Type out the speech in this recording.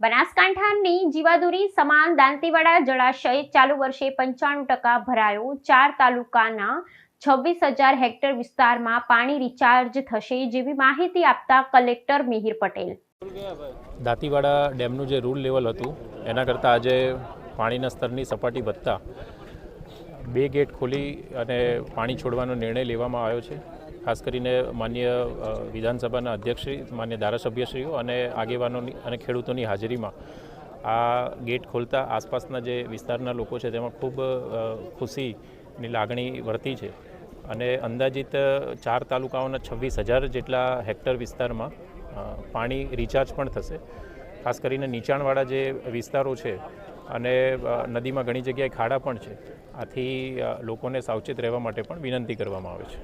બનાસકાંઠાની જીવાદુરી સમાન દાંતીવાડા જળાશય ચાલુ વર્ષે પંચાણું ટકા ભરાયો. ચાર તાલુકાના છવ્વીસ હજાર હેક્ટર વિસ્તારમાં પાણી રિચાર્જ થશે જેવી માહિતી આપતા કલેક્ટર મિહિર પટેલ. દાંતીવાડા ડેમનું જે રૂલ લેવલ હતું, એના કરતાં આજે પાણીના સ્તરની સપાટી વધતા બે ગેટ ખોલી અને પાણી છોડવાનો નિર્ણય લેવામાં આવ્યો છે. ખાસ કરીને માન્ય વિધાનસભાના અધ્યક્ષશ્રી, માન્ય ધારાસભ્યશ્રીઓ અને આગેવાનોની અને ખેડૂતોની હાજરીમાં આ ગેટ ખોલતા આસપાસના જે વિસ્તારના લોકો છે તેમાં ખૂબ ખુશીની લાગણી વર્તી છે. અને અંદાજિત ચાર તાલુકાઓના છવ્વીસ હજાર જેટલા હેક્ટર વિસ્તારમાં પાણી રિચાર્જ પણ થશે. ખાસ કરીને નીચાણવાળા જે વિસ્તારો છે અને નદીમાં ઘણી જગ્યાએ ખાડા પણ છે. આથી લોકોને સાવચેત રહેવા માટે પણ વિનંતી કરવામાં આવે છે.